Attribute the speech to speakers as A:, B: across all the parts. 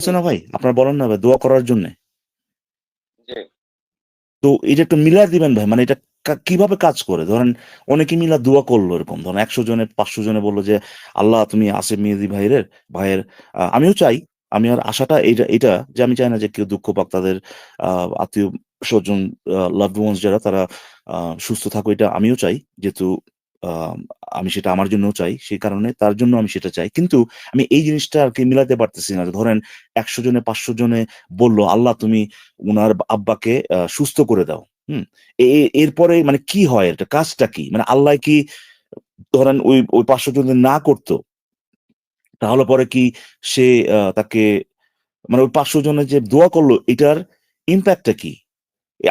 A: আছে না ভাই? আপনার বলেন না ভাই দোয়া করার জন্য। তো এটা একটু মিলাই দিবেন ভাই মানে এটা কীভাবে কাজ করে? ধরেন অনেকে মিলা দোয়া করল এরকম ধরেন একশো জনে পাঁচশো জনে বলল যে আল্লাহ তুমি আসিফ মেহেদি ভাইয়ের ভাইয়ের আমিও চাই। আমি আর আশাটা এটা এটা যে আমি চাই না যে কেউ দুঃখ পাক তাদের আহ, আত্মীয় স্বজন লাভড ওয়ান্স যারা তারা আহ, সুস্থ থাকো এটা আমিও চাই। যেহেতু আমি সেটা আমার জন্য চাই, সেই কারণে তার জন্য আমি সেটা চাই। কিন্তু আমি এই জিনিসটা আর কি মিলাতে পারতেছি না। ধরেন একশো জনে, পাঁচশো জনে বলল, আল্লাহ, তুমি উনার আব্বাকে সুস্থ করে দাও। হুম? এরপরে মানে কি হয়? এটা কাজটা কি? মানে আল্লাহ কি ধরেন ওই ওই পাঁচশো জন যদি না করতো? তাহলে পরে কি সে তাকে মানে ওই পাঁচশো জনের যে দোয়া করল, এটার ইম্প্যাক্টটা কি?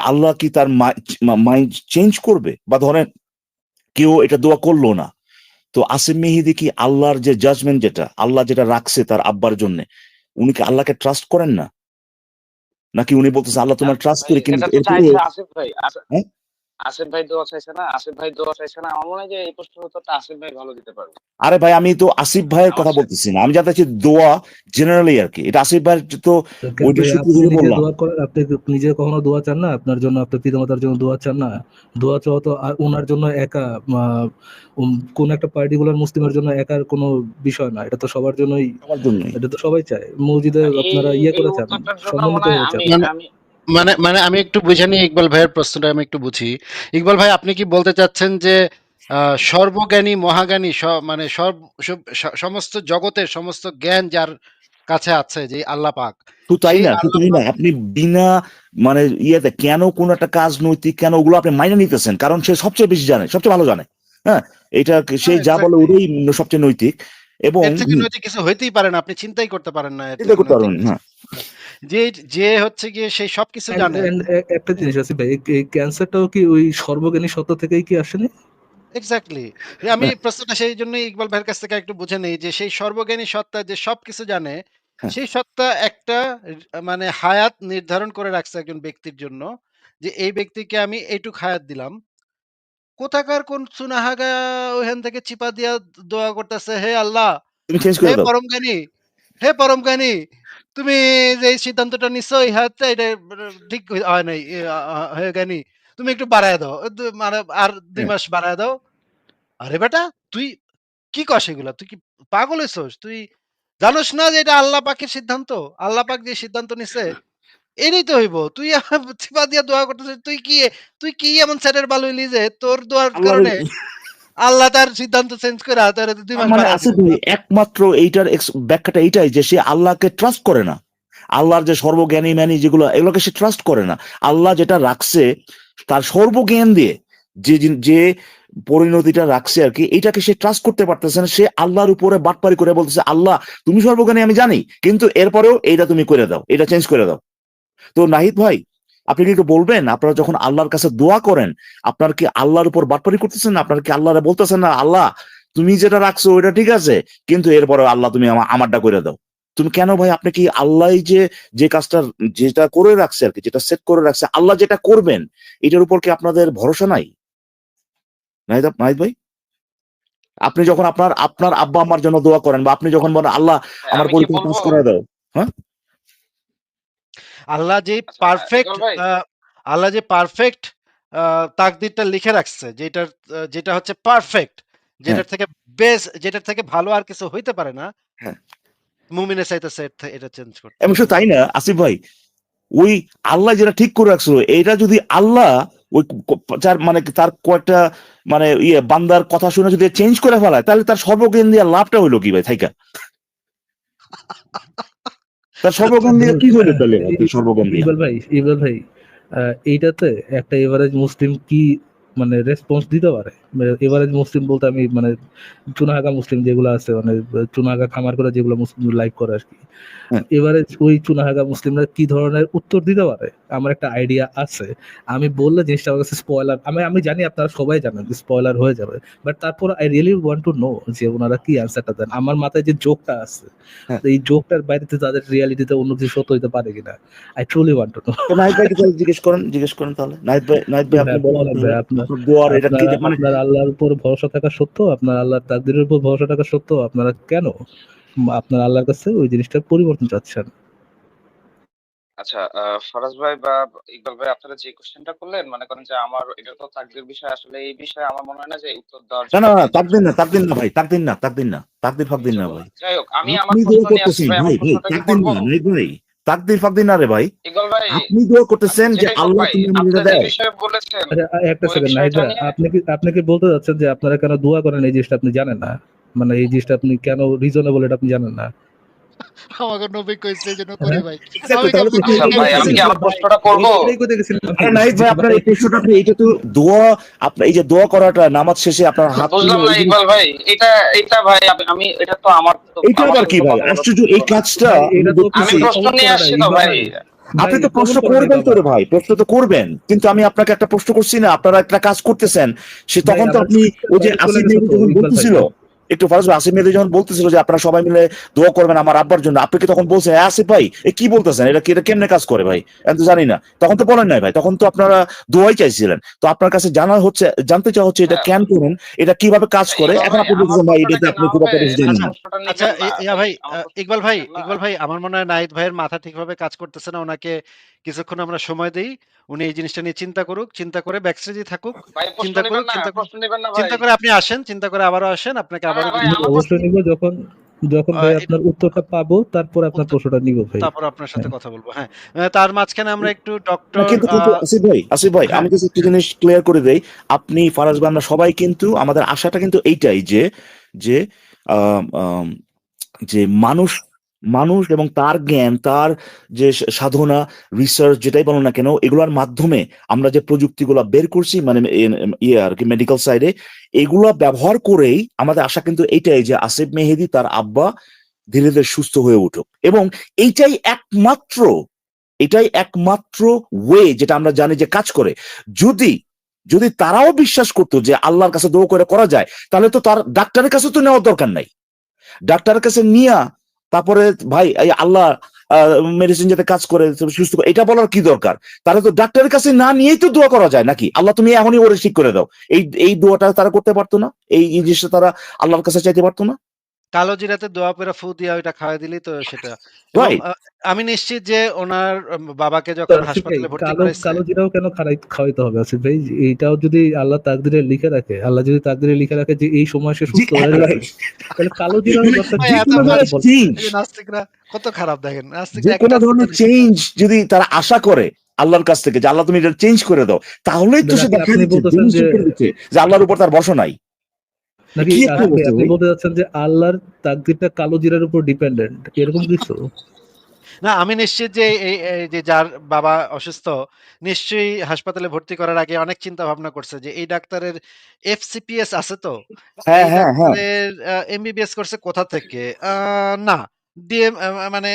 A: আল্লাহ কি তার মাইন্ড চেঞ্জ করবে? বা ধরেন কেউ এটা দোয়া করল না। তো আসিম মেহিদি কি আল্লাহর যে জাজমেন্ট যেটা আল্লাহ যেটা রাখছে তার আব্বার জন্য উনি কি আল্লাহকে ট্রাস্ট করেন না? নাকি উনি বলতেছে আল্লাহ তোমার ট্রাস্ট করি কিন্তু
B: আসিফ ভাই দোয়া চাইছে না আসিফ ভাই দোয়া চাইছে না। আমার মনে হয় যে এই প্রশ্নের উত্তরটা আসিফ ভাই ভালো দিতে পারবে।
A: আরে ভাই আমি তো আসিফ ভাইয়ের কথা বলতেছি না। আমি জানতে চাচ্ছি দোয়া জেনারেলি আর কি। এটা আসিফ ভাইয়ের তো ওইটা শুধু ধরে বললাম।
C: দোয়া করেন আপনি নিজে কখনো দোয়া চান না? আপনার জন্য আপনার পিতামাতার জন্য দোয়া চান না? দোয়া চাওয়া তো আর ওনার জন্য একা কোন একটা পার্টিকুলার মুসলিমের জন্য একার কোনো বিষয় না। এটা তো সবার জন্যই এটা তো সবাই চায়। মসজিদে আপনারা ইয়ে করে চান সম্মানিত
B: হয়ে
C: চান।
B: আমি
D: মানে- মানে আমি একটু বুঝে নিই ইকবাল ভাইয়ের প্রশ্নটা আমি একটু বুঝি। ইকবাল ভাই আপনি কি বলতে চাচ্ছেন যে সর্বজ্ঞানী মহাজ্ঞানী মানে সর্ব সব- সমস্ত জগতের সমস্ত জ্ঞান যার কাছে আছে যে আল্লাহ পাক
A: তো তাই না তাই না আপনি বিনা মানে ইয়েতে কেন কোন একটা কাজ নৈতিক কেন ওগুলো আপনি মাইনে নিতেছেন? কারণ সে সবচেয়ে বেশি জানে সবচেয়ে ভালো জানে। হ্যাঁ এটা সে
D: হ্যাঁ,
A: যা বলে. ওটাই সবচেয়ে নৈতিক। এবং
D: কিছু হইতেই পারে না আপনি চিন্তাই করতে পারেন না
A: চিন্তা করতে পারেন হ্যাঁ
D: যে যে হচ্ছে গিয়ে সেই সবকিছু জানে।
C: একটা জিনিস আছে ভাই এই- ক্যান্সারটাও কি ওই সর্বজ্ঞানী সত্তা থেকেই কি আসেনি?
D: এক্স্যাক্টলি আমি প্রশ্নটা সেই জন্যই ইকবাল ভাইয়ের কাছ থেকে একটু বুঝে নেই যে সেই সর্বজ্ঞানী সত্তা যে সবকিছু জানে
A: হ্যাঁ।
D: সেই সত্তা একটা মানে হায়াত নির্ধারণ করে রাখছে একজন ব্যক্তির জন্য যে এই ব্যক্তিকে আমি এইটুক হায়াত দিলাম। কোথাকার কোন সুনাহাগা ওইখান থেকে চিপা দিয়া দোয়া করতেছে হে আল্লাহ হে পরম জ্ঞানী হে পরম জ্ঞানী তুমি যে সিদ্ধান্তটা নিচ্ছ এই হাতে এটা ঠিক হয় নাই এ, আ, আ, হে জ্ঞানী তুমি একটু বাড়ায় দাও মানে আর দুই
A: হ্যাঁ।
D: মাস বাড়ায় দাও। আরে বেটা তুই কি কস এগুলা? তুই কি পাগল হইছস? তুই জানোস না যে এটা আল্লাহ পাকের সিদ্ধান্ত? আল্লাহ পাক যে সিদ্ধান্ত নিছে এটাই তো হইব। তুই চিপা দিয়া দোয়া করতেছিস তুই কি তুই কি এমন স্যারের বালু হইলি যে তোর দোয়ার কারণে আল্লাহ তার সিদ্ধান্ত চেঞ্জ করে তার দুই মাস
A: মানে আসিফ একমাত্র এইটার ব্যাখ্যাটা এইটাই যে সে আল্লাহকে ট্রাস্ট করে না। আল্লাহর যে সর্বজ্ঞানী ম্যানী যেগুলো এগুলোকে সে ট্রাস্ট করে না। আল্লাহ যেটা রাখছে তার সর্বজ্ঞান দিয়ে যে যে পরিণতিটা রাখছে আর কি এটাকে সে ট্রাস্ট করতে পারতেছে না। সে আল্লাহর উপরে বাটপারি করে বলতেছে আল্লাহ তুমি সর্বজ্ঞানী আমি জানি। কিন্তু এরপরেও এটা তুমি করে দাও এটা চেঞ্জ করে দাও। তো নাহিদ ভাই আপনি কি একটু বলবেন? আপনারা যখন আল্লাহর কাছে দোয়া করেন আপনার কি আল্লাহর উপর বাটপারি করতেছেন? না আপনার কি আল্লাহরে বলতেছেন না আল্লাহ তুমি যেটা রাখছো ওইটা ঠিক আছে কিন্তু এরপরে আল্লাহ তুমি আমা- আমারটা করে দাও। তুমি কেন ভাই আপনি কি আল্লাহ যে যে কাজটা যেটা করে রাখছে আর কি যেটা সেট করে রাখছে আল্লাহ যেটা করবেন এটার উপর কি আপনাদের ভরসা নাই? নাহিদ নাহিদ ভাই? আপনি যখন আপনার আপনার আব্বা আমার জন্য দোয়া করেন বা আপনি যখন বলেন আল্লাহ আমার
B: আমি কি
A: পরীক্ষা করে দাও।
D: আল্লাহ যে
B: আচ্ছা,
D: পারফেক্ট
B: ভাই।
D: আল্লাহ যে পারফেক্ট তাকদিরটা লিখে রাখছে যেটা যেটা হচ্ছে পারফেক্ট যেটার থেকে বেস যেটার থেকে ভালো আর কিছু হইতে পারে না
A: হ্যাঁ।
D: মুমিনের চাইতেছে এর এটা চেঞ্জ করতে
A: এবং শুধু তাই না আসিফ ভাই ওই আল্লাহ যেটা ঠিক করে রাখছিল এটা যদি আল্লাহ ওই যার মানে তার কয়েকটা মানে ইয়ে বান্দার কথা শুনে যদি চেঞ্জ করে ফেলায় তাহলে তার সর্বজ্ঞান দিয়ে লাভটা হইল কি ভাই থাইকা তার সর্বজ্ঞান দিয়ে কি হইল তাহলে? সর্বজ্ঞান দিয়ে
C: ইকবাল ভাই ইকবাল ভাই আহ, এইটাতে একটা এভারেজ মুসলিম কি মানে রেসপন্স দিতে পারে? এভারেজ মুসলিম বলতে আমি মানে চুনাহাগা মুসলিম যেগুলো আছে মানে চুনাহাগা খামার করে যেগুলো মুসলিম লাইভ করে আর কি।
A: হ্যাঁ।
C: এভারেজ ওই চুনাহাগা মুসলিমরা কি ধরনের উত্তর দিতে পারে? আমার একটা আইডিয়া আছে। আমি বললে জিনিসটা আমার কাছে স্পয়লার আমি আমি জানি আপনারা সবাই জানেন যে স্পয়লার হয়ে যাবে বাট তারপর I really want to know যে ওনারা কি অ্যান্সারটা দেন। আমার মাথায় যে জোকটা আছে
A: হ্যাঁ।
C: এই জোকটার বাইরেতে তাদের রিয়ালিটিতে অন্য কিছু সত্য হইতে পারে কিনা I truly want to know
A: Nahid ভাই তাহলে জিজ্ঞেস করেন জিজ্ঞেস করেন তাহলে। নাহিদ ভাই নাহিদ ভাই আপনি বলেন
C: ভাই, আপনার
A: আপনার দোয়ার এটা কি মানে
C: আপনার আল্লাহর উপর ভরসা থাকা সত্য? আপনার আল্লাহর তাকদিরের উপর ভরসা থাকা সত্য? আপনারা কেন? আপনার আল্লাহর কাছে ওই জিনিসটার পরিবর্তন চাচ্ছেন?
B: আচ্ছা আহ, ফরাজ ভাই বা ইকবাল ভাই আপনারা যে কোশ্চেনটা করলেন মনে করেন যে আমার এটা তো তাকদির বিষয় আসলে এই বিষয়ে আমার মনে হয় না যে উত্তর দেওয়ার
A: না না না তাকদিন না ভাই তাকদিন না তাকদিন না তাকদির না ভাই।
B: যাই হোক আমি আমার ভাই
A: ভাই না নাই ভাই তাকদির না রে ভাই।
B: ইকবাল ভাই
A: আপনি দোয়া করতেছেন যে আল্লাহ তুমি আমাকে
B: আপনি
A: দেয়
B: বিষয়ে বলেছেন
C: আচ্ছা একটা সেকেন্ড নাহিদ আপনি কি আপনি কি বলতে যাচ্ছেন যে আপনারা কেন দোয়া করেন এই জিনিসটা আপনি জানেন না? মানে এই জিনিসটা আপনি কেন রিজনেবল এটা আপনি জানেন না?
D: আমাকে নবী কইছে এই জন্য করি ভাই
A: তো
D: কেমনে
B: আচ্ছা ভাই আমি কি আমার প্রশ্নটা করব?
A: আরে নাহিদ ভাই আপনার এই প্রশ্নটা আপনি এটা তো দোয়া আপনার এই যে দোয়া করাটা নামাজ শেষে আপনার হাত
B: বুঝলাম না ইকবাল ভাই এটা এটা ভাই আমি- এটা তো আমার আমার
A: আবার কি ভাই? আশ্চর্য এই কাজটা
C: ভাই, এটা
A: আমি
B: প্রশ্ন নিয়ে আসছি তো ভাই।
A: আপনি তো প্রশ্ন করবেন তো ভাই প্রশ্ন তো করবেন। কিন্তু আমি আপনাকে একটা প্রশ্ন করছি না আপনারা একটা কাজ করতেছেন। সে তখন তো আপনি ওই যে আসিফ বলতেছিল একটু ফারাজ ভাই আসিফ মেহেদি যখন বলতেছিল যে আপনারা সবাই মিলে দোয়া করবেন আমার আব্বার জন্য আপনি কি তখন বলছেন "হ্যাঁ, আসিফ ভাই এ কি বলতেছেন? এটা কি এটা কেমনে কাজ করে ভাই? আমি তো জানি না। তখন তো বলেন নাই ভাই তখন তো আপনারা দোয়াই চাইছিলেন। তো আপনার কাছে জানা হচ্ছে জানতে চাওয়া হচ্ছে এটা
B: হ্যাঁ।
A: কেন করেন এটা কীভাবে কাজ করে? এখন আপনি
B: আমার
A: বলতেছেন ভাই এটাতে আপনি খুব একটা বেশি জানেন না
D: আচ্ছা
B: না।
D: ইয়া ভাই ইকবাল ভাই ইকবাল ভাই আমার মনে হয় নাহিদ ভাইয়ের মাথা ঠিকভাবে কাজ করতেছে না ওনাকে কিছুক্ষণ আমরা সময় দেই। উনি এই জিনিসটা নিয়ে চিন্তা করুক চিন্তা করে ব্যাকস্টেজে থাকুক চিন্তা করুক, চিন্তা
B: ভাই।
D: চিন্তা করে আপনি আসেন চিন্তা করে আবারও আসেন আপনাকে আবারও।
C: অবশ্যই নিব যখন যখন ভাই আপনার উত্তরটা পাবো তারপর আপনার প্রশ্নটা নিব ভাই।
D: তারপর আপনার সাথে কথা বলব হ্যাঁ। তার মাঝখানে আমরা একটু ডক্টর
A: কিন্তু কিন্তু আসিফ ভাই আসিফ ভাই
D: হ্যাঁ।
A: আমি কিছু একটা জিনিস ক্লিয়ার করে দেই। আপনি ফারাজ ভাই আমরা সবাই কিন্তু আমাদের আশাটা কিন্তু এইটাই যে যে যে মানুষ মানুষ এবং তার জ্ঞান, তার যে সাধনা রিসার্চ যেটাই বলো না কেন, এগুলোর মাধ্যমে আমরা যে প্রযুক্তিগুলো বের করছি মানে ইয়ে আর কি মেডিকেল সাইডে এগুলো ব্যবহার করেই আমাদের আশা কিন্তু এইটাই যে আসিফ মেহেদি তার আব্বা ধীরে ধীরে সুস্থ হয়ে উঠুক। এবং এইটাই একমাত্র, এটাই একমাত্র ওয়ে যেটা আমরা জানি যে কাজ করে। যদি যদি তারাও বিশ্বাস করতো যে আল্লাহর কাছে দোয়া করে করা যায়, তাহলে তো তার ডাক্তারের কাছে তো নেওয়ার দরকার নাই। ডাক্তারের কাছে নিয়া তারপরে ভাই আল্লাহ মেডিসিন যাতে কাজ করে, সুস্থ এটা বলার কি দরকার? তাহলে তো ডাক্তারের কাছে না নিয়েই তো দোয়া করা যায় নাকি? আল্লাহ তুমি এখনই ওরে ঠিক করে দাও। এই এই দোয়াটা তারা করতে পারতো না? এই জিনিসটা তারা আল্লাহর কাছে চাইতে পারতো না?
D: কালো জিরাতে দোয়া পেরা ফু দিয়া ওইটা খাওয়াই দিলেই তো সেটা। আমি নিশ্চিত যে ওনার বাবাকে যখন হাসপাতালে ভর্তি করেছে
C: কালো জিরাও কেন খাওয়াইতে হবে? আসিফ ভাই এইটাও যদি আল্লাহ তাকদিরে লিখে রাখে আল্লাহ যদি তাকদিরে লিখে রাখে যে এই সময় সে সুস্থ হয়ে যাবে তাহলে কালো জিরাও
D: নাস্তিকরা কত খারাপ দেখেন। নাস্তিকরা
A: কোনো
D: একটা
A: ধরনের চেঞ্জ যদি তারা আশা করে আল্লাহর কাছ থেকে যে আল্লাহ তুমি এটা চেঞ্জ করে দাও তাহলেই তো সে
C: আপনি-
A: দেখা
C: যে-
A: যে আল্লাহর উপর তার বসা নাই।
C: নাকি আপনি বলতে যাচ্ছেন যে আল্লাহর তাকদিরটা কালো জিরার উপর ডিপেন্ডেন্ট এরকম কিছু?
D: না আমি নিশ্চিত যে যে যার বাবা অসুস্থ নিশ্চয়ই হাসপাতালে ভর্তি করার আগে অনেক চিন্তা ভাবনা করছে যে এই ডাক্তারের এফসিপিএস আছে তো?
A: হ্যাঁ হ্যাঁ হ্যাঁ।
D: এমবিবিএস করছে কোথা থেকে? আহ, না। ডিএম মানে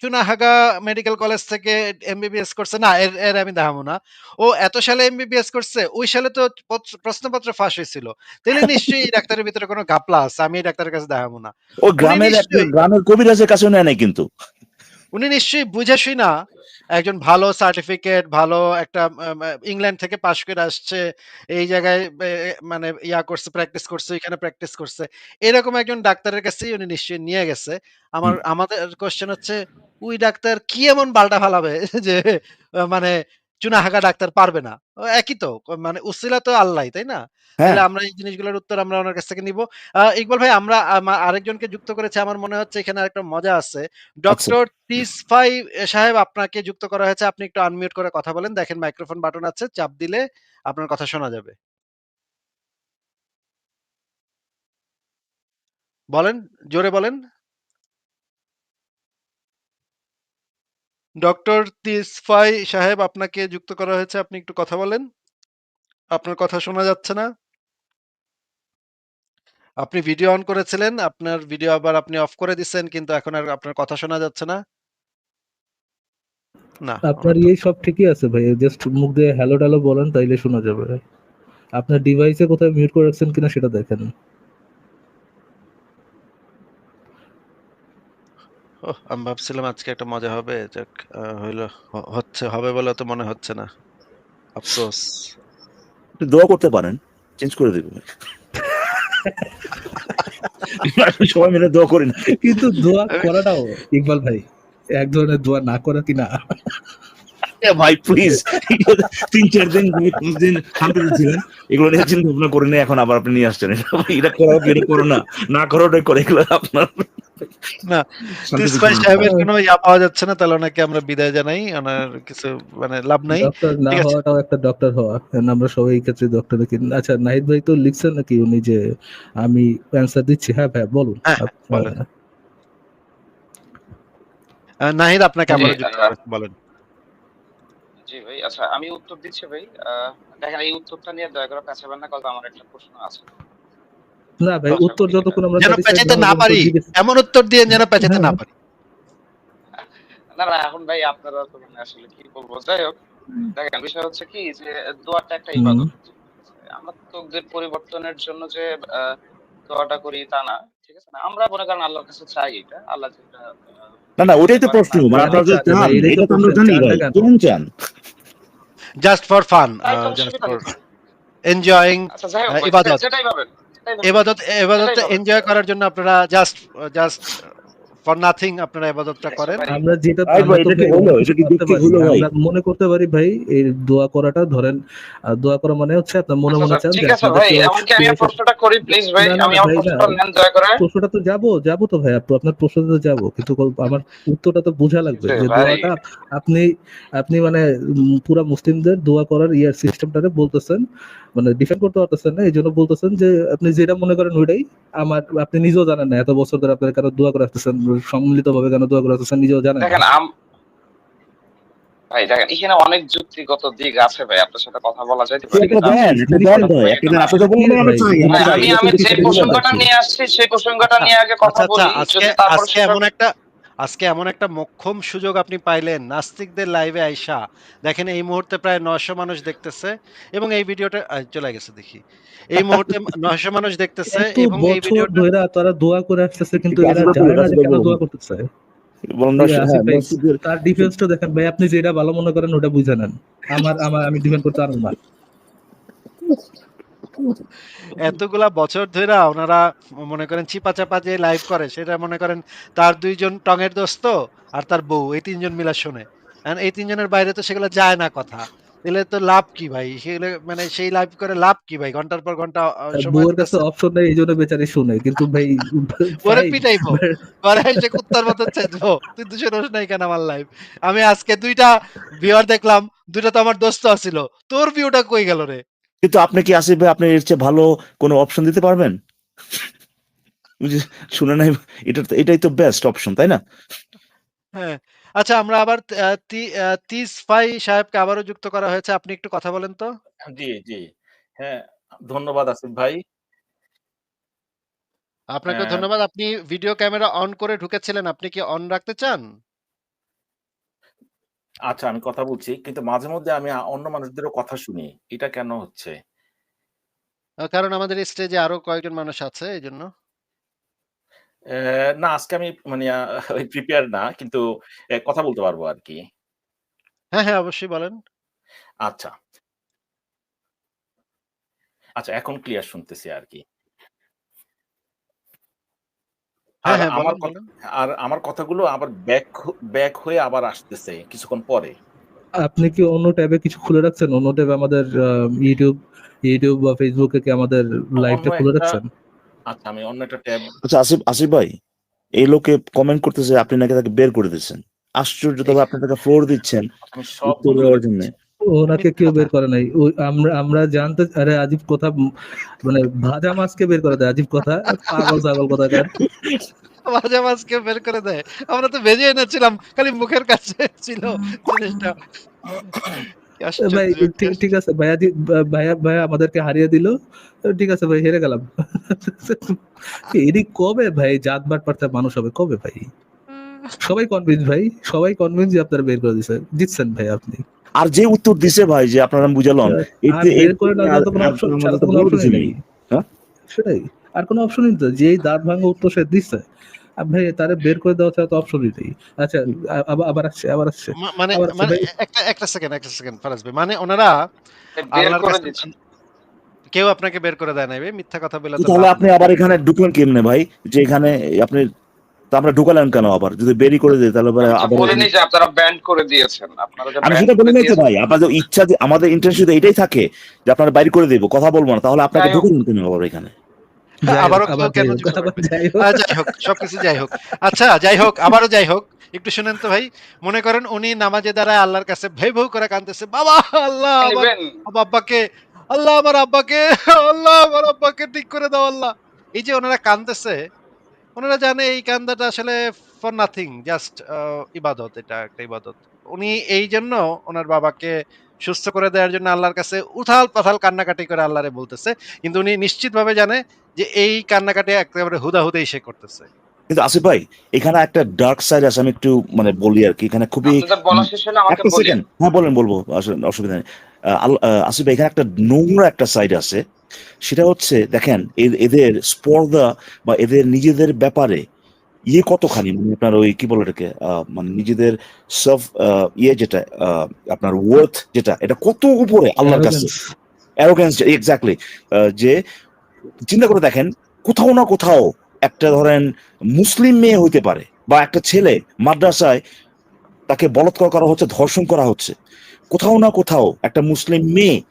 D: চুনাহাগা মেডিকেল কলেজ থেকে এমবিবিএস করছে। না এর এর আমি দেখাবো না। ও এত সালে এমবিবিএস করছে ওই সালে তো পত্র- প্রশ্নপত্র ফাঁস হয়েছিল। তাহলে নিশ্চয়ই ডাক্তারের ভিতরে কোনো গাপলা আছে আমি ডাক্তারের কাছে দেখাবো না।
A: ও গ্রামের গ্রামের কবিরাজের কাছে নেয় না কিন্তু।
D: উনি নিশ্চয়ই বুঝেছি না একজন ভালো সার্টিফিকেট ভালো একটা ইংল্যান্ড থেকে পাশ করে আসছে এই জায়গায় মানে ইয়া করছে প্র্যাকটিস করছে এখানে প্র্যাকটিস করছে। এরকম একজন ডাক্তারের কাছেই উনি নিশ্চয়ই নিয়ে গেছে। আমার আমাদের কোশ্চেন হচ্ছে ওই ডাক্তার কি এমন বালটা ফালাবে? যে আহ, মানে চুনাহাগা ডাক্তার পারবে না। একই তো মানে উসিলা তো আল্লাহ তাই না?
A: হ্যাঁ।
D: তাহলে আমরা এই জিনিসগুলোর উত্তর আমরা ওনার কাছ থেকে নিব। ইকবাল ভাই আমরা আমা- আরেকজনকে যুক্ত করেছে আমার মনে হচ্ছে এখানে একটা মজা আছে। ডক্টর তিসফাই সাহেব আপনাকে যুক্ত করা হয়েছে আপনি একটু আনমিউট করে কথা বলেন। দেখেন মাইক্রোফোন বাটন আছে চাপ দিলে আপনার কথা শোনা যাবে। বলেন জোরে বলেন। ডক্টর তিসফাই সাহেব আপনাকে যুক্ত করা হয়েছে। আপনি একটু কথা বলেন। আপনার কথা শোনা যাচ্ছে না। আপনি ভিডিও অন করেছিলেন আপনার ভিডিও আবার আপনি অফ করে দিচ্ছেন কিন্তু এখন আর আপনার কথা শোনা যাচ্ছে না। না
C: আপনার এই সব ঠিকই আছে ভাই জাস্ট মুখ দিয়ে হ্যালো টালো বলেন তাইলে শোনা যাবে আপনার ডিভাইসে কোথায় মিউট করে রাখছেন কিনা সেটা দেখেন।
D: ওহ, আমি ভাবছিলাম আজকে একটা মজা হবে যাক হইল হচ্ছে হবে বলে তো মনে হচ্ছে না। আফসোস।
A: একটু দোয়া করতে পারেন চেঞ্জ করে দেবে সবাই মিলে দোয়া করি না।
C: কিন্তু দোয়া করাটাও ইকবাল ভাই এক ধরনের দোয়া না করা কি না?
A: ভাই প্লিজ তিন চার দিন দুই পাঁচ দিন ছিলেন। এগুলো নিয়ে চিন্তা ভাবনা করে নিয়ে এখন আবার আপনি নিয়ে আসছেন। এটা করো এটা করো না। না করো ওটাই করে এগুলো আপনার।
D: না, সাহেবের কোনো ইয়া পাওয়া যাচ্ছে না তাহলে ওনাকে আমরা বিদায় জানাই। ওনার কিছু মানে লাভ নাই।
C: ডক্টর না হওয়াটাও একটা ডক্টর হওয়া। কারণ আমরা সবাই এই ক্ষেত্রে ডক্টর আচ্ছা নাহিদ ভাই তো লিখছেন নাকি উনি যে আমি অ্যান্সার দিচ্ছি? হ্যাঁ ভাই বলুন।
D: হ্যাঁ, বলেন। আহ, নাহিদ আপনাকে করা- বলেন।
B: জি ভাই আচ্ছা আমি উত্তর দিচ্ছি ভাই। দেখেন এই উত্তরটা নিয়ে দয়া করে না কারণ আমার একটা প্রশ্ন আছে।
C: না ভাই
B: আচ্ছা,
C: উত্তর যতক্ষণ আমরা
D: যেন পেঁচাইতে না পারি এমন উত্তর দিয়ে যেন পেঁচাইতে না
C: হ্যাঁ।
D: পারি।
B: না না এখন ভাই আপনারা তো মানে আসলে কি বলব? যাই হোক দেখেন বিষয় হচ্ছে কি যে দোয়াটা একটা ইবাদত। আমরা তকদির পরিবর্তনের জন্য যে আহ, দোয়াটা করি তা না ঠিক আছে? না আমরা মনে করেন আল্লাহর কাছে চাই এটা আল্লাহ যেটা
A: না না ওটাই তো প্রশ্ন মানে আপনারা যে
C: চান, তো
A: এটা তো আমরা জানি ভাই? কেমন চান?
D: Just for fun just for enjoying ইবাদত। এবাদত এবাদত এনজয় করার জন্য আপনারা জাস্ট জাস্ট ফর নাথিং আপনারা এবাদতটা করেন।
C: আমরা যেটা আমরা মনে করতে পারি ভাই এই দোয়া করাটা ধরেন দোয়া করা মানে হচ্ছে আপনার মনে মনে
B: আচ্ছা,
C: চান
B: ঠিক আছে ভাই এমনকি আমি প্রশ্নটা করি প্লিজ ভাই আমি আমার প্রশ্নটা নেন দয়া করে।
C: প্রশ্নটা তো যাব যাব তো ভাই আপু আপনার প্রশ্নটা তো যাব কিন্তু আমার উত্তরটা তো বোঝা লাগবে যে দোয়াটা আপনি আপনি মানে পুরা মুসলিমদের দোয়া করার ইয়ার সিস্টেমটারে বলতেছেন। মানে ডিফেন্ড করতে পারতেছেন না এই জন্য বলতেছেন যে আপনি যেটা মনে করেন ওইটাই। আমার আপনি নিজেও জানেন না এত বছর ধরে আপনার কেন দোয়া করে আসতেছেন সম্মিলিত ভাবে কেন দোয়া করে আসতেছেন নিজেও জানেন
B: দেখেন ভাই দেখেন এখানে অনেক যুক্তিগত দিক আছে ভাই আপনার সাথে কথা বলা যাইতে পারে
A: চাই
B: আমি আমি যে প্রসঙ্গটা নিয়ে আসছি সেই প্রসঙ্গটা নিয়ে আগে কথা
D: আচ্ছা আচ্ছা
B: বলি
D: আজকে এমন একটা আজকে এমন একটা মক্ষম সুযোগ আপনি পাইলেন নাস্তিকদের লাইভে আইসা। দেখেন এই মুহূর্তে প্রায় নয়শো মানুষ দেখতেছে এবং এই ভিডিওটা চলে গেছে দেখি। এই মুহূর্তে নয়শো মানুষ দেখতেছে এবং এই ভিডিওটা
C: ধরে তারা দোয়া করে আসতেছে কিন্তু এরা জানে না কেন দোয়া করতেছে।
A: হ্যাঁ
C: ভাই। তার ডিফেন্সটা দেখেন ভাই আপনি যেটা ভালো মনে করেন ওটা বুঝে নেন। আমার আমার আমি ডিফেন্ড করতে পারব না।
D: এতগুলা বছর ধরে ওনারা মনে করেন চিপা চাপা যে লাইভ করে সেটা মনে করেন তার দুইজন টঙের দোস্ত আর তার বউ এই তিনজন মিলা শোনে। এই তিনজনের বাইরে তো সেগুলো যায় না কথা। তাহলে তো লাভ কি ভাই? সেগুলো মানে সেই লাইভ করে লাভ কি ভাই? ঘণ্টার পর ঘণ্টা সময়
C: বউয়ের কাছে অপশন নেই এই জন্য বেচারি শুনে। কিন্তু ভাই
D: পরে পিটাইবো। পরে এসে কুত্তার মতো চেঁচবো তুই তো শুনোস নাই কেন আমার লাইভ আমি আজকে দুইটা ভিউয়ার দেখলাম দুইটা তো আমার দোস্ত আছিল। তোর ভিউটা কই গেল রে?
A: কিন্তু আপনি কি আসিফ ভাই আপনি এর চেয়ে ভালো কোনো অপশন দিতে পারবেন শুনে নাই এটা এটাই তো বেস্ট অপশন তাই না
D: হ্যাঁ আচ্ছা আমরা আবার আহ, তি- আহ, তিসফাই সাহেবকে আবারও যুক্ত করা হয়েছে আপনি একটু কথা বলেন তো
E: জি, জি। হ্যাঁ, ধন্যবাদ আসিফ ভাই।
D: আপনাকে
E: হ্যাঁ।
D: ধন্যবাদ আপনি ভিডিও ক্যামেরা অন করে ঢুকেছিলেন আপনি কি অন রাখতে চান
E: আচ্ছা আমি কথা বলছি। কিন্তু মাঝে মধ্যে আমি অন্য মানুষদেরও কথা শুনি। এটা কেন হচ্ছে?
D: আহ, কারণ আমাদের স্টেজে আরও কয়েকজন মানুষ আছে এই জন্য
E: অ্যা না আজকে আমি মানে প্রিপেয়ার না। কিন্তু কথা বলতে পারব আর কি
D: হ্যাঁ হ্যাঁ অবশ্যই বলেন
E: আচ্ছা। আচ্ছা এখন ক্লিয়ার শুনতেছি আরকি।
D: হ্যাঁ
E: আর
D: হ্যাঁ
E: আমার কথা আর আমার কথাগুলো আবার ব্যাক ব্যাক হয়ে আবার আসতেছে কিছুক্ষণ পরে।
C: আপনি কি অন্য ট্যাবে কিছু খুলে রাখছেন? অন্য ট্যাবে আমাদের ইউটিউব ইউটিউব বা ফেসবুকে কি আমাদের লাইভটা খুলে রাখছেন?
E: আচ্ছা আমি অন্য একটা ট্যাব
A: আচ্ছা আসিফ আসিফ ভাই এই লোকে কমেন্ট করতেছে আপনি নাকি তাকে বের করে দিচ্ছেন আশ্চর্য তবে আপনি তাকে ফ্লোর দিচ্ছেন
E: আমি সবগুলো
A: দেওয়ার জন্য।
C: ওনাকে কেউ বের করে নাই। ওই আমরা আমরা জানতে আরে আজিব কথা মানে ভাজা মাছকে বের করে দেয় আজিব কথা পাগল ছাগল কথা
D: মাঝে মাঝকে বের করে দেয়। আমরা তো ভেজে এনেছিলাম খালি মুখের কাছে ছিল জিনিসটা।
C: ভাই ঠিক ঠিক আছে ভাইয়া ভাইয়া ভাইয়া আমাদেরকে হারিয়ে দিল। ঠিক আছে ভাই হেরে গেলাম। এরই কবে ভাই? জাত বাট পারতে মানুষ হবে কবে ভাই? সবাই কনভিন্স ভাই সবাই কনভিন্স আপনারা বের করে দিছে জিতছেন ভাই আপনি।
A: আর যে উত্তর দিছে ভাই যে আপনারা বুঝালাম
C: অপশন? সেটাই। আর কোনো অপশনই তো যেই দাঁত ভাঙা উত্তর সে দিচ্ছে ভাই তারে বের করে দেওয়া ছাড়া তো অপশনই নেই। আচ্ছা আবার আবার আসছে আবার আসছে।
D: মানে মানে একটা একটা সেকেন্ড একটা সেকেন্ড ফারাজ ভাই। মানে ওনারা
B: বের করে
D: কাছে কেউ আপনাকে বের করে দেয় নাই ভাই মিথ্যা কথা বলে
A: তাহলে আপনি আবার এখানে ঢুকলেন কেমনে ভাই? যে এখানে আপনি তো আমরা ঢুকালেন কেন আবার? যদি বেরি করে দিই তাহলে
B: বলিনি যে আপনারা ব্যান্ড করে দিয়েছেন। আপনারা
A: আমি সেটা
B: করে
A: বলি নাই তো ভাই আপনাদের ইচ্ছা যে আমাদের ইন্টারেস্ট এটাই থাকে যে আপনারা বাইরে করে দেবো কথা বলব না তাহলে আপনাকে কেন আবার এখানে?
D: আবারও কেন
C: যাই হোক,
D: সবকিছু যাই আচ্ছা যাই আবারও যাই একটু শুনেন তো ভাই মনে করেন উনি নামাজে দাঁড়ায় আল্লাহর কাছে ভেউ ভেউ করে কাঁদতেছে বাবা আল্লাহ আব্বাকে আল্লাহ আমার আব্বাকে আল্লাহ আমার আব্বাকে ঠিক করে দাও আল্লাহ। এই যে ওনারা কান্দতেছে ওনারা জানে এই কান্দাটা আসলে ফর নাথিং জাস্ট ইবাদত এটা একটা ইবাদত। উনি এই জন্য ওনার বাবাকে সুস্থ করে দেওয়ার জন্য আল্লাহর কাছে উথাল পাথাল কান্নাকাটি করে আল্লাহরে বলতেছে। কিন্তু উনি নিশ্চিতভাবে জানে যে এই কান্নাকাটি একেবারে হুদাহুদেই সে করতেছে।
A: কিন্তু আসিফ ভাই এখানে একটা ডার্ক সাইড আছে আমি একটু মানে বলি আর কি। এখানে খুবই একটা সেকেন্ড হ্যাঁ বলেন বলব আসলে অসুবিধা নেই। আসিফ ভাই এখানে একটা নোংরা একটা সাইড আছে। সেটা হচ্ছে দেখেন এদের স্পর্ধা বা এদের নিজেদের ব্যাপারে ইয়ে কতখানি? মানে আপনার ওই কি বলে এটাকে মানে নিজেদের সেলফ ইয়ে যেটা আপনার ওয়ার্থ যেটা এটা কত উপরে আল্লাহর কাছে? অ্যারোগেন্স এক্স্যাক্টলি যে চিন্তা করে দেখেন কোথাও না কোথাও একটা ধরেন মুসলিম মেয়ে হইতে পারে বা একটা ছেলে মাদ্রাসায় তাকে বলৎকার করা হচ্ছে ধর্ষণ করা হচ্ছে। কোথাও না কোথাও একটা মুসলিম মেয়ে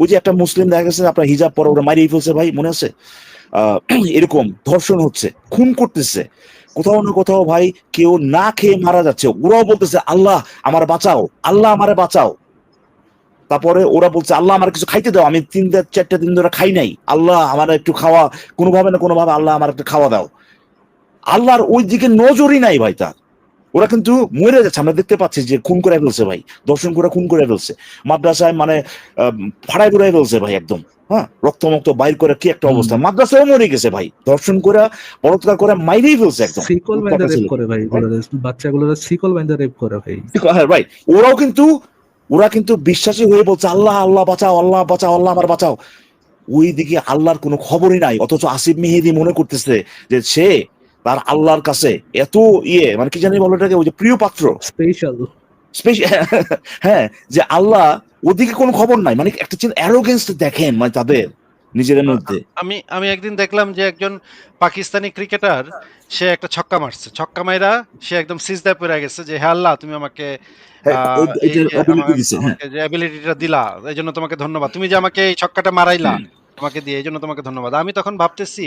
A: ওই যে একটা মুসলিম দেখা গেছে, আপনার হিজাব পরে ওরা মারিয়ে ফেলছে ভাই, মনে আছে? এরকম ধর্ষণ হচ্ছে, খুন করতেছে। কোথাও না কোথাও ভাই কেউ না খেয়ে মারা যাচ্ছে। ওরাও বলতেছে, আল্লাহ আমার বাঁচাও, আল্লাহ আমারে বাঁচাও। তারপরে ওরা বলছে, আল্লাহ আমার কিছু খাইতে দাও, আমি তিন চারটা দিন ধরে খাই নাই। আল্লাহ আমার একটু খাওয়া, কোনোভাবে না কোনোভাবে আল্লাহ আমার একটু খাওয়া দাও। আল্লাহর ওই দিকে নজরই নাই ভাই তার। ওরা কিন্তু মরে যাচ্ছে। আমরা দেখতে পাচ্ছি যে খুন করে ফেলছে ভাই। দর্শন করে খুন করে ফেলছে। মাদ্রাসায় মানে ফাড়াই ফুড়াই ফেলছে ভাই একদম। হ্যাঁ? রক্তমুক্ত বাইর করে কি একটা অবস্থা। মাদ্রাসাও মরে গেছে ভাই। দর্শন করে বলৎকার করে মাইরেই ফেলছে একদম।
C: শিকল বাইন্দা
A: কথা
C: রেপ করে ভাই বাচ্চাগুলোরা শিকল বাইন্দা রেপ করে ভাই।
A: হ্যাঁ ভাই ওরাও কিন্তু ওরা কিন্তু বিশ্বাসী হয়ে বলছে আল্লাহ আল্লাহ বাঁচাও আল্লাহ বাঁচাও আল্লাহ আমার বাঁচাও। ওই দিকে আল্লাহর কোনো খবরই নাই। অথচ আসিফ মেহেদি মনে করতেছে যে সে তার আল্লাহর কাছে এত ইয়ে মানে কি জানি বলো এটাকে ওই যে প্রিয় পাত্র।
C: স্পেশাল
A: স্পেশাল হ্যাঁ যে আল্লাহ ওদিকে কোনো খবর নাই মানে একটা চিন্তা অ্যারোগেন্স দেখেন মানে তাদের নিজেদের মধ্যে।
D: আমি আমি একদিন দেখলাম যে একজন পাকিস্তানি ক্রিকেটার সে একটা ছক্কা মারছে। ছক্কা মাইরা সে একদম সিজদায় পড়ে গেছে যে হ্যাঁ আল্লাহ তুমি আমাকে
A: হ্যাঁ,
D: যে অ্যাবিলিটিটা দিলা এই জন্য তোমাকে ধন্যবাদ। তুমি যে আমাকে এই ছক্কাটা মারাইলা আমাকে দিয়ে এই জন্য তোমাকে ধন্যবাদ। আমি তখন ভাবতেছি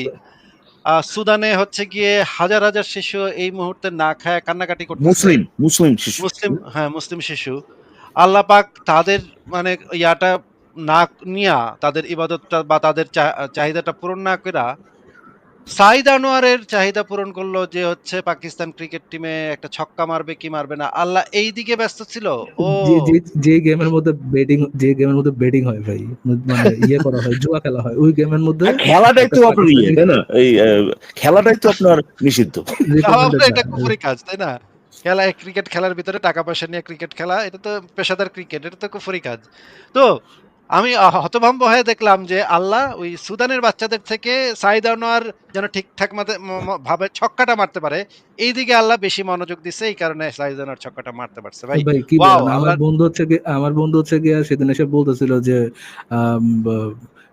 D: সুদানে হচ্ছে গিয়ে হাজার হাজার শিশু এই মুহূর্তে না খায় কান্নাকাটি করতে
A: মুসলিম মুসলিম শিশু।
D: মুসলিম হ্যাঁ মুসলিম শিশু। আল্লাহ পাক তাদের মানে ইয়াটা না নিয়া তাদের ইবাদতটা বা তাদের চাহিদাটা পূরণ না করা সাইদ আনোয়ারের চাহিদা পূরণ করল যে হচ্ছে পাকিস্তান ক্রিকেট টিমে একটা ছক্কা মারবে কি মারবে না। আল্লাহ এই দিকে ব্যস্ত ছিল? ও।
C: যে গেমের মধ্যে বেটিং যে গেমের মধ্যে বেটিং হয় ভাই মানে ইয়ে করা হয় জুয়া খেলা হয় ওই গেমের মধ্যে
A: খেলাটাই তো আপনার ইয়ে তাই না? এই খেলাটাই তো আপনার নিষিদ্ধ।
D: এটা। কুফরি কাজ তাই না? খেলা ক্রিকেট খেলার ভিতরে টাকা পয়সা নিয়ে ক্রিকেট খেলা এটা তো পেশাদার ক্রিকেট এটা তো কুফরি কাজ। তো আমি হতভম্ব হয়ে দেখলাম যে আল্লাহ ওই সুদানের বাচ্চাদের থেকে সাইদ আনোয়ার যেন ঠিকঠাক ভাবে ছক্কাটা মারতে পারে। এই দিকে আল্লাহ বেশি মনোযোগ দিছে এই কারণে সাইদ আনোয়ার ছক্কাটা মারতে পারছে। ভাই
C: আমার বন্ধু হচ্ছে গিয়ে আমার বন্ধু হচ্ছে গিয়ে সেদিন এসে বলতেছিল যে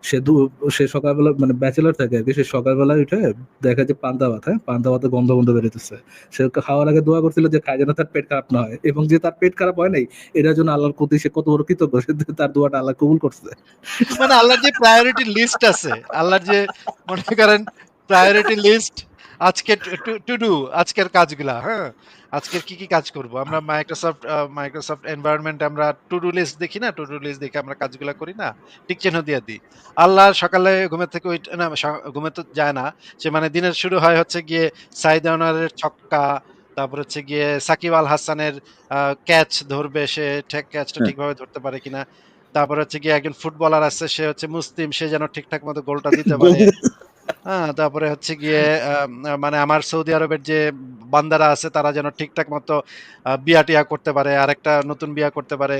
C: সে দু- সে সকালবেলা মানে ব্যাচেলার থাকে আর কি, সে সকালবেলা উঠে দেখা যে পান্তা ভাত হ্যাঁ? পান্তা ভাতে গন্ধ গন্ধ বেরোতেছে সে খাওয়ার আগে দোয়া করছিল যে খায় যেন তার পেট খারাপ না হয়। এবং যে তার পেট খারাপ হয় নাই, এটার জন্য আল্লাহর প্রতি সে কত বড় কৃতজ্ঞ তার দোয়াটা আল্লাহ কবুল করছে।
D: মানে আল্লাহর যে প্রায়োরিটি লিস্ট আছে, আল্লাহর যে মনে করেন প্রায়োরিটি লিস্ট আজকে টু ডু আজকের কাজগুলা হ্যাঁ? আজকের কি কি কাজ করব? আমরা মাইক্রোসফট মাইক্রোসফট এনভায়রনমেন্ট আমরা টু ডু লিস্ট দেখি না? টু ডু লিস্ট দেখে আমরা কাজগুলা করি না? টিক চিহ্ন দিয়ে দিই। আল্লাহ সকালে ঘুমের থেকে ওই না ঘুমে তো যায় না। সে মানে দিনের শুরু হয় হচ্ছে গিয়ে সাইদ আনোয়ারের ছক্কা তারপর হচ্ছে গিয়ে সাকিব আল হাসানের ক্যাচ ধরবে সে ঠিক ক্যাচটা। ঠিকভাবে ধরতে পারে কিনা। তারপর হচ্ছে গিয়ে একজন ফুটবলার আছে সে হচ্ছে মুসলিম সে যেন ঠিকঠাক মতো গোলটা দিতে পারে। হ্যাঁ তারপরে হচ্ছে গিয়ে মানে আমার সৌদি আরবের যে বান্দারা আছে তারা যেন ঠিকঠাক মতো বিয়া টিয়া করতে পারে আর একটা নতুন বিয়া করতে পারে।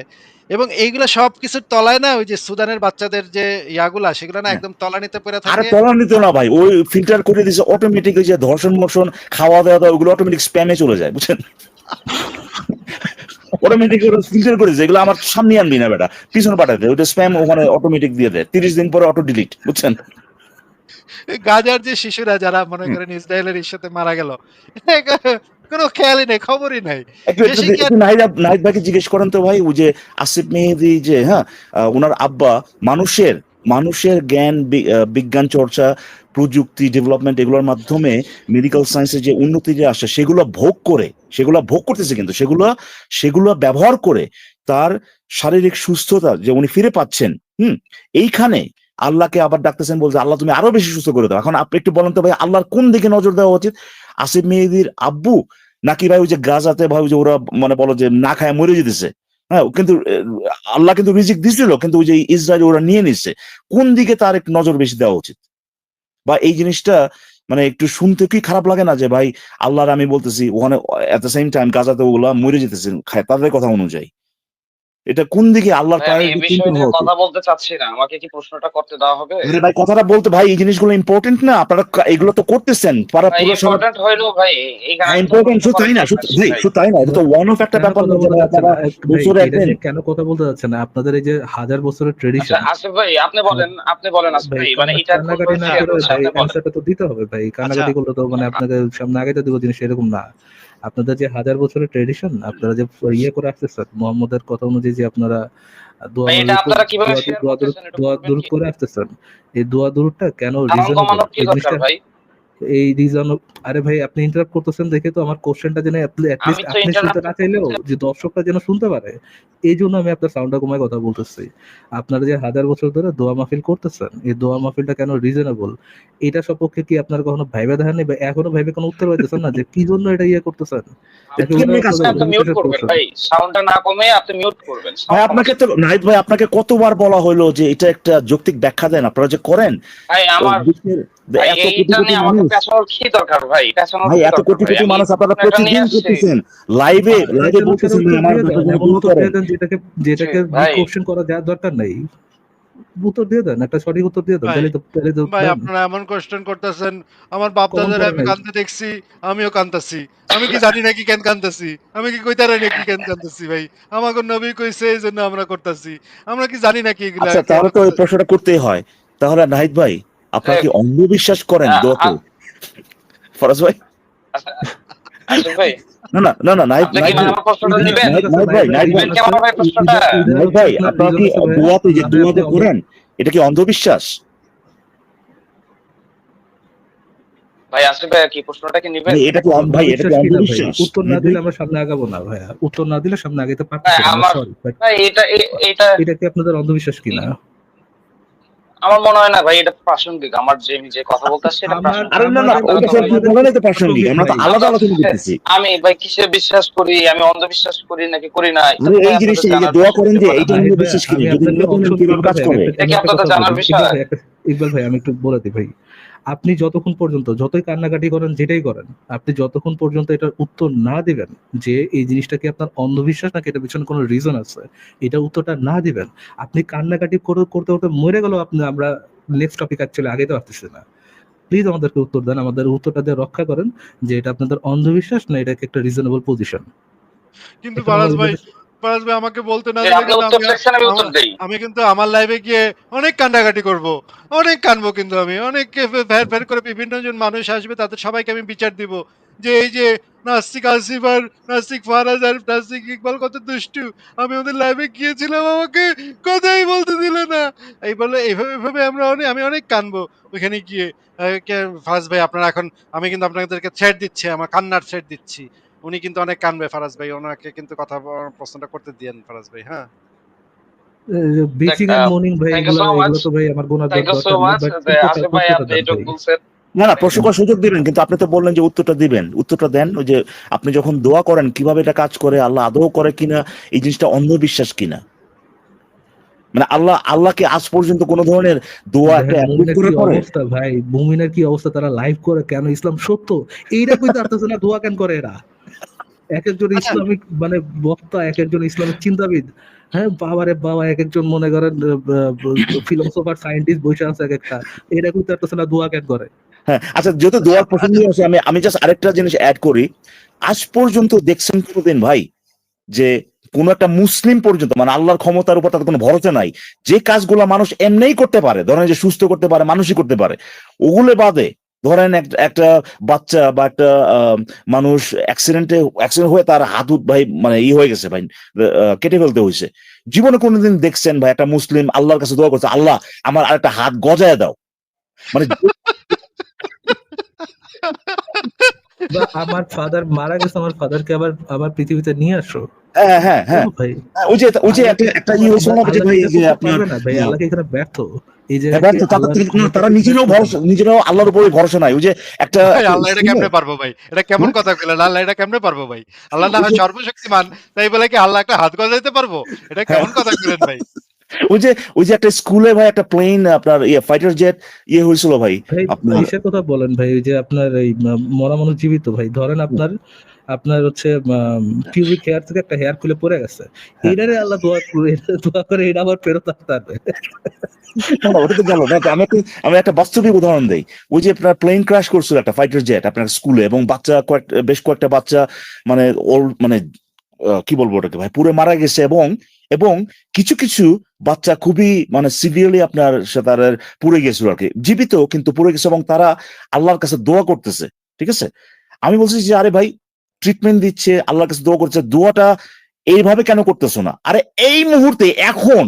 D: এবং এইগুলো সব কিছুর তলায় না ওই যে সুদানের বাচ্চাদের যে ইয়াগুলা সেগুলো না
A: হ্যাঁ।
D: একদম তলানিতে পড়ে
A: আরে
D: থাকে।
A: তলা নিত না ভাই ওই ফিল্টার করে দিছে অটোমেটিক যে ধর্ষণ মর্ষণ খাওয়া দাওয়া ওগুলো অটোমেটিক স্প্যামে চলে যায় বুঝছেন? অটোমেটিক ফিল্টার করে যেগুলো আমার সামনে আনবি না বেটা পিছনে পাঠাতে ওটা স্প্যাম ওখানে অটোমেটিক দিয়ে দেয় তিরিশ দিন পরে অটো ডিলিট বুঝছেন?
D: গাজার যে শিশুরা যারা মনে করেন ইসরায়েলের সাথে মারা গেল কোনো খেয়ালই নেই খবরই নাই।
A: নাহিদ ভাইকে জিজ্ঞেস করেন তো ভাই ওই যে আসিফ মেহেদি যে হ্যাঁ ওনার আব্বা মানুষের মানুষের জ্ঞান বিজ্ঞান চর্চা প্রযুক্তি ডেভেলপমেন্ট এগুলোর মাধ্যমে মেডিকেল সায়েন্সের যে উন্নতি যে আসে সেগুলো ভোগ করে সেগুলো ভোগ করতেছে কিন্তু সেগুলো সেগুলো ব্যবহার করে তার শারীরিক সুস্থতা যে উনি ফিরে পাচ্ছেন হুম এইখানে আল্লাহকে আবার ডাকতেছেন, বলছে, আল্লাহ, তুমি আরও বেশি সুস্থ করে দাও। এখন আপনি একটু বলেন তো ভাই, আল্লাহর কোন দিকে নজর দেওয়া উচিত? আসিফ মেহেদির আব্বু? নাকি ভাই ওই যে গাজাতে ভাই যে ওরা মানে বলো যে না খায় মরে যেতেছে? হ্যাঁ কিন্তু আল্লাহ কিন্তু রিজিক দিছিল, কিন্তু ওই যে ইসরায়েল ওরা নিয়ে নিচ্ছে কোন দিকে তার একটু নজর বেশি দেওয়া উচিত? বা এই জিনিসটা মানে একটু শুনতে কি খারাপ লাগে না যে ভাই, আল্লাহর আমি বলতেছি, ওখানে এট দ্য সেম টাইম গাজাতে ওগুলা মরে যেতেছে, খায়, তাদের কথা অনুযায়ী। এটা কোন দিকে আল্লাহর প্রায়োরিটি?
B: কথা বলতে চাচ্ছি না। আমাকে কি প্রশ্নটা করতে দেওয়া হবে?
A: আরে ভাই কথাটা বলতে ভাই এই জিনিসগুলো ইম্পর্টেন্ট না। আপনারা এগুলো তো করতেছেন। পারা পুরো
B: ইম্পর্টেন্ট হইল ভাই এই
A: ইম্পর্টেন্ট শুধু তাই না শুধু ভাই শুধু তাই না এটা তো ওয়ান অফ একটা
C: কেন
A: ব্যাপার
C: কথা
A: না আপনারা
C: না?
A: বছরে একদিন
C: কেন কথা বলতে যাচ্ছেন না? আপনাদের এই যে হাজার বছরের
B: আচ্ছা
C: ট্রেডিশন
B: আসিফ ভাই আপনি বলেন আপনি বলেন আসিফ ভাই মানে এটা
C: কান্নাকাটি না করে ভাই অ্যান্সারটা তো দিতে হবে ভাই কান্নাকাটি করলে তো মানে আপনাকে সামনে আগে তো দিব জিনিস এরকম না। আপনাদের যে হাজার বছরের ট্রেডিশন আপনারা যে ইয়ে করে আসতেছেন মোহাম্মদের কথা অনুযায়ী যে আপনারা দোয়া
B: দূর
C: দোয়া-? করে আসতেছেন এই দোয়া দূরটা কেন
B: রিজন
C: জিনিসটা
B: ভাই
C: এই রিজন আরে ভাই আপনি ইন্টারাপ্ট করতেছেন দেখে তো আমার কোশ্চেনটা যেন অ্যাটলিস্ট আপনি শুনতে না চাইলেও যে দর্শকরা যেন শুনতে পারে এই জন্য আমি আপনার সাউন্ডটা কমায় কথা বলতেছি। আপনারা যে হাজার বছর ধরে দোয়া মাহফিল করতেছেন এই দোয়া মাহফিলটা কেন রিজনেবল এটা সপক্ষে কি আপনার কখনো ভাইবে দেখেননি বা এখনও ভাইবে কোনো উত্তর পাইতেছেন না যে কি জন্য এটা ইয়ে করতেছেন? একে
A: কেমনে
C: ওটা
A: কাজ
C: আপনাদের
B: আপনি মিউট করবেন? ভাই সাউন্ডটা না কমে আপনি মিউট করবেন।
A: ভাই আপনাকে তো নাহিদ ভাই আপনাকে কতবার বলা হলো যে এটা একটা যৌক্তিক ব্যাখ্যা দেন? আপনারা যে করেন
B: ভাই আমার
A: এত কোটি কোটি মানুষ।
B: পেছানোর কি দরকার ভাই? পেছানোর
A: ভাই
B: কি
A: এত
B: দরকার
A: কোটি
B: ভাই?
A: কোটি
B: আমি
A: মানুষ আপনারা প্রতিদিন করতেছেন। লাইভে লাইভে বলতেছেন আমার
C: দিয়ে দেন,
A: ব্যাপারে
C: এমন
A: দোয়া
C: উত্তর
A: করেন
C: দিয়ে দেন যেটাকে যেটাকে কোশ্চেন করা যার দরকার নেই। উত্তর দিয়ে দেন একটা সঠিক উত্তর দিয়ে দেন তাহলে তো তাহলে তো
D: ভাই আপনারা এমন কোশ্চেন করতেছেন। আমার বাপ দাদারে
C: করে
D: আমি
C: নাই।
D: কান্দতে দেখছি আমিও কান্দাছি আমি কি জানি নাকি কেন কান্দাছি আমি কি কইতারে নাকি কেন কান্দাছি ভাই? আমাকে নবী কইছে এই জন্য আমরা করতেছি। আমরা কি জানি নাকি এগুলা
A: আচ্ছা তাহলে তো ওই প্রশ্নটা করতেই হয়। তাহলে নাহিদ ভাই আপনারা কি অন্ধবিশ্বাস করেন
B: আ-
A: ফরাজ ভাই? না না না না
C: আপনার
A: কি দোয়াতে যে দোয়াতে করেন এটা কি অন্ধবিশ্বাস?
B: ভাই আসিফ ভাই কি প্রশ্নটা কি নিবেন?
A: এটা কি অন্ধ- ভাই এটা
C: অন্ধবিশ্বাস উত্তর না দিলে আমরা সামনে আগাবো না ভাইয়া। উত্তর না দিলে সামনে আগাইতে পারতেছি না সরি
B: এটা এটা
C: এটা কি আপনাদের অন্ধবিশ্বাস কিনা
B: আমার মনে হয় না ভাই এটা প্রাসঙ্গিক। আমার যে আমি যে কথা এটা প্রাসঙ্গিক।
A: আমরা তো। আলাদা আলোচনা করতেছি।
B: আমি ভাই কিসে বিশ্বাস করি? আমি অন্ধবিশ্বাস করি নাকি করি না?
A: মানে এই জিনিসটা এই যে দোয়া করেন যে এইটা
C: আমি
A: বিশ্বাস
C: করি
A: যদি নতুন কাজ করে।
B: এটা কি আপনাদের জানার বিষয়?
C: ইকবাল ভাই, একটা- ইকবাল ভাই আমি একটু বলে দিই ভাই। আপনি যতক্ষণ পর্যন্ত যতই কান্নাকাটি করেন যেটাই করেন আপনি যতক্ষণ পর্যন্ত এটার উত্তর না দিবেন যে এই জিনিসটা কি আপনার অন্ধবিশ্বাস নাকি এটার পিছনে কোনো রিজন আছে এটা উত্তরটা না দিবেন আপনি কান্নাকাটি করে করতে করতে মরে গেল আপনি আমরা নেক্সট টপিক অ্যাকচুয়ালি আগে তো পারতেছি না। প্লিজ আমাদেরকে উত্তর দেন আমাদের উত্তরটা দিয়ে রক্ষা করেন যে এটা আপনাদের অন্ধবিশ্বাস না এটা কি একটা রিজনেবল পজিশন
D: কিন্তু ফারাজ ভাই ভাই আমাকে বলতে না আমি- কিন্তু আমার লাইভে গিয়ে অনেক করব অনেক কানবো কিন্তু আমি অনেক ফের ফের করে বিভিন্ন জন মানুষ আসবে তাদের সবাইকে আমি বিচার দিব। যে এই যে নাস্তিক আসিফ আর নাস্তিক ফারাজ আর নাস্তিক ইকবাল কত দুষ্টু আমি ওদের লাইভে গিয়েছিলাম আমাকে কথাই বলতে দিল না। এই বলে এইভাবে এইভাবে আমরা অনেক আমি অনেক কানবো ওইখানে গিয়ে। ফারাজ ভাই আপনারা এখন আমি কিন্তু আপনাদেরকে থ্রেড দিচ্ছি আমার কান্নার থ্রেড দিচ্ছি। উনি কিন্তু অনেক কানবে ফারাজ ভাই ওনাকে কিন্তু কথা প্রশ্নটা করতে দিয়েন ফারাজ ভাই হ্যাঁ।
C: বেসিক এন্ড মর্নিং ভাই এগুলো তো ভাই আমার গোনা
B: thank you so much Asif ভাই আপনি এটুকু বলছেন।
A: না না প্রশ্ন করার সুযোগ দিবেন কিন্তু আপনি তো বললেন যে উত্তরটা দিবেন। উত্তরটা দেন ওই যে আপনি যখন দোয়া করেন কীভাবে এটা কাজ করে আল্লাহ আদৌ করে কিনা এই জিনিসটা অন্ধবিশ্বাস কিনা? মানে আল্লাহ আল্লাহকে আজ পর্যন্ত কোন ধরনের দোয়া একটা করে করে
C: অবস্থা ভাই? মুমিনের কি অবস্থা? তারা লাইভ করে কেন? ইসলাম সত্য। এইটা কইতে পারতেছে না দোয়া কেন করে এরা? এক একজন
D: আচ্ছা।
C: ইসলামিক মানে বক্তা এক একজন ইসলামিক চিন্তাবিদ। হ্যাঁ বাবারে বাবা এক একজন মনে করেন ফিলোসফার সায়েন্টিস্ট বসে আছে এক একটা এটা পারতেছে না দোয়া কেন করে।
A: হ্যাঁ আচ্ছা যেহেতু দোয়ার প্রসঙ্গ আছে আমি আমি জাস্ট আরেকটা জিনিস অ্যাড করি। আজ পর্যন্ত দেখছেন কোনোদিন ভাই যে কোন একটা মুসলিম পর্যন্ত মানে আল্লাহর ক্ষমতার উপর তাদের কোনো ভরসা নাই। যে কাজগুলো মানুষ এমনিই করতে পারে ধরেন যে সুস্থ করতে পারে মানুষই করতে পারে ওগুলো বাদে ধরেন একটা বাচ্চা বা একটা মানুষ অ্যাক্সিডেন্টে অ্যাক্সিডেন্ট হয়ে তার হাত ভাই মানে ই হয়ে গেছে ভাই কেটে ফেলতে হয়েছে। জীবনে কোনোদিন দেখছেন ভাই একটা মুসলিম আল্লাহর কাছে দোয়া করছে আল্লাহ আমার আরেকটা হাত গজায় দাও। মানে
C: আমার ফাদার মারা গেছে আমার ফাদারকে আবার আবার পৃথিবীতে নিয়ে আসো।
A: হ্যাঁ হ্যাঁ হ্যাঁ।
C: ভাই?
A: ওই যে ওই যে একটা একটা ই হয়েছিল না ভাই আপনার
C: ভাই
A: হ্যাঁ।
C: আল্লাহ কি এখানে ব্যর্থ। এই যে
A: ব্যর্থ তারা তো- তারা নিজেরাও ভরসা নিজেরাও আল্লাহর উপরে ভরসা নাই। ওই যে একটা
D: আল্লাহ এটা কেমনে পারব ভাই? এটা কেমন কথা কইলেন? আল্লাহ এটা কেমনে পারব ভাই? আল্লাহ না সর্বশক্তিমান তাই বলে কি আল্লাহ একটা হাত গজাইতে পারব? এটা কেমন কথা ভাই?
A: ওই যে ওই যে একটা স্কুলে ভাই একটা প্লেন আপনার ইয়ে ফাইটার জেট ইয়ে হয়েছিল ভাই। আপনার
C: কথা বলেন ভাই? ওই যে আপনার এই মরা মানুষ জীবিত ভাই। ধরেন আপনার আপনার হচ্ছে পিউবিক হেয়ার থেকে একটা হেয়ার খুলে পড়ে গেছে।
A: হ্যাঁ।
C: এটারে আল্লাহ দোয়া করে দোয়া করে এটা আবার ফেরত আসতে হবে।
A: ওটা তো গেল না আমি আমি একটা বাস্তবিক উদাহরণ দেই। ওই যে আপনার প্লেন ক্র্যাশ করছিল একটা ফাইটার জেট আপনার স্কুলে এবং বাচ্চা কয়েক বেশ কয়েকটা বাচ্চা মানে ওর মানে কি বলব ওটাকে ভাই পুরো মারা গেছে এবং এবং কিছু কিছু বাচ্চা খুবই মানে সিভিয়ারলি আপনার সে তার পুড়ে গেছিল আর কি। জীবিত কিন্তু পুড়ে গেছে এবং তারা আল্লাহর কাছে দোয়া করতেছে ঠিক আছে? আমি বলছি যে আরে ভাই ট্রিটমেন্ট দিচ্ছে, আল্লাহর কাছে দোয়া করছে, দোয়াটা এইভাবে কেন করতেছো না? আরে এই মুহূর্তে, এখন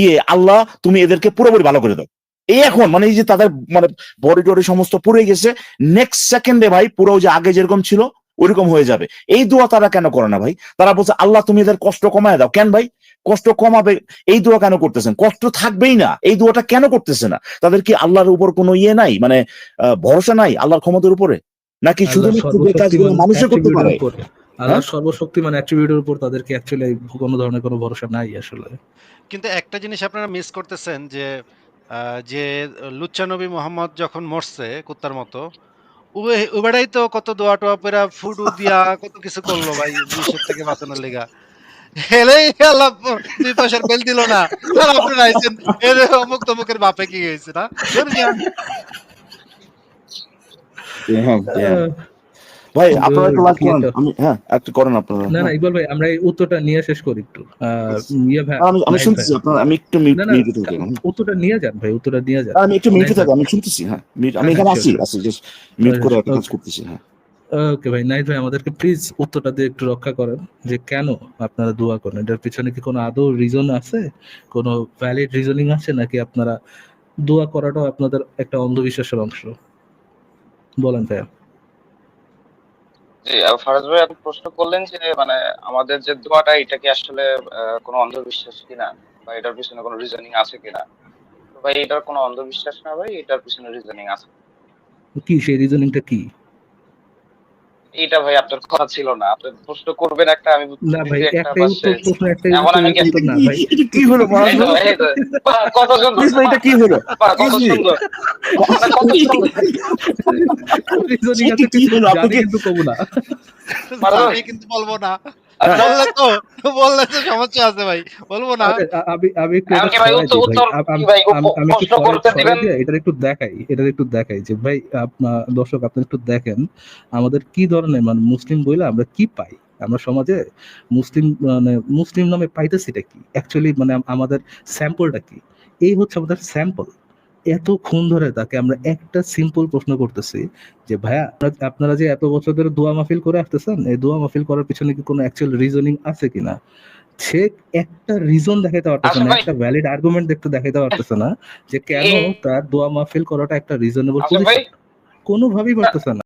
A: ইয়ে আল্লাহ তুমি এদেরকে পুরোপুরি ভালো করে দাও। এই এখন মানে এই যে তাদের মানে বডি টডি সমস্ত পুড়ে গেছে নেক্সট সেকেন্ডে ভাই, পুরো যে আগে যেরকম ছিল, ওইরকম হয়ে যাবে। এই দোয়া তারা কেন করে না ভাই? তারা বলছে, আল্লাহ, তুমি এদের কষ্ট কমায় দাও। কেন ভাই? কষ্ট কমাবে, এই দোয়া কেন করতেছেন? কষ্ট থাকবেই না, এই দোয়াটা কেন করতেছে না? তাদের কি আল্লাহর উপর কোনো ইয়ে নাই? মানে ভরসা নাই আল্লাহর ক্ষমতার উপরে? নাকি শুধুমাত্র যে কাজগুলো মানুষে করতে পারে?
C: উপর আল্লাহর সর্বশক্তিমান অ্যাট্রিবিউটের উপর তাদেরকে অ্যাকচুয়ালি কোনো ধরনের কোনো ভরসা নাই আসলে।
D: কিন্তু একটা জিনিস আপনারা মিস করতেছেন যে যে লুচ্চা নবী মোহাম্মদ যখন মরছে কুত্তার মতো ও তো কত দোয়া টোয়া পেরা ফুডু দিয়া কত কিছু করল ভাই বিশ্বের থেকে বাঁচানোর লেগা। হেলেই আল্লাহ দুই পয়সার বেল দিল না। আর আপনারা আইছেন এর অমুক তমুকের বাপে কি হয়েছে না ধরুন মিয়া,
A: হ্যাঁ, হ্যাঁ। ভাই আপনারা একটু লাইক করেন আমি হ্যাঁ একটু করেন আপনারা।
C: না
A: হ্যাঁ।
C: না ইকবাল ভাই আমরা এই উত্তরটা নিয়ে শেষ করি একটু। ইয়ে ভাই
A: আমি আমি শুনতেছি
C: ভাই।
A: আমি একটু মিউট
C: না না
A: মিউটে থাকি
C: উত্তরটা নিয়ে যান ভাই উত্তরটা নিয়ে যান।
A: আমি একটু মিউটে থাকি আমি শুনতেছি হ্যাঁ আমি এখানে আছি আছি জাস্ট মিউট করে একটা কাজ
C: ওকে
A: করতেছি
C: ওকে ভাই নাইট ভাই আমাদেরকে প্লিজ উত্তরটা দিয়ে একটু রক্ষা করেন যে কেন আপনারা দোয়া করেন? এটার পিছনে কি কোনো আদৌ রিজন আছে? কোনো ভ্যালিড রিজনিং আছে? নাকি আপনারা দোয়া করাটাও আপনাদের একটা অন্ধবিশ্বাসের অংশ? বলেন ভাইয়া।
B: জি ফারাজ ভাই আপনি প্রশ্ন করলেন যে মানে আমাদের যে দোয়াটা এটা কি আসলে কোনো অন্ধবিশ্বাস কিনা? বা এটার পিছনে কোনো রিজনিং আছে কিনা? ভাই এটার কোনো অন্ধবিশ্বাস না ভাই এটার পিছনে রিজনিং আছে।
C: কি সেই রিজনিংটা কি?
B: এইটা ভাই আপনার কথা ছিল না। আপনি প্রশ্ন করবেন একটা আমি
C: না ভাই
B: একটা
C: একটাই উত্তর প্রশ্ন একটাই
B: এখন আমি
C: ভাই।
A: এটা কি হলো
B: কত সুন্দর।
A: ভাই এটা কি হলো?
B: কত সুন্দর। মানে কত সুন্দর।
C: রিজনিং
A: কি হলো? আপনাকে
C: কিন্তু কবো না।
D: আমি কিন্তু বলব না। বললে তো বললে তো সমস্যা আছে ভাই বলব না।
C: আমি আমি এটার একটু দেখাই এটার একটু দেখাই যে ভাই দর্শক আপনি একটু দেখেন আমাদের কি ধরনের মানে মুসলিম বইলে আমরা কি পাই? আমরা সমাজে মুসলিম মানে মুসলিম নামে পাইতেছি এটা কি? অ্যাকচুয়ালি মানে আমাদের স্যাম্পলটা কি? এই হচ্ছে আমাদের স্যাম্পল এতক্ষণ ধরে তাকে আমরা একটা সিম্পল প্রশ্ন করতেছি যে ভাইয়া আপনারা- যে এত বছর ধরে দোয়া মাহফিল করে আসতেছেন এই দোয়া মাহফিল করার পিছনে কি কোনো অ্যাকচুয়াল রিজনিং আছে কিনা? সে একটা রিজন দেখাইতে পারতেছে না একটা ভ্যালিড আর্গুমেন্ট দেখতে দেখাইতে পারতেছে না যে কেন তার দোয়া মাহফিল করাটা একটা রিজনেবল পজিশন কোনোভাবেই পারতেছে না।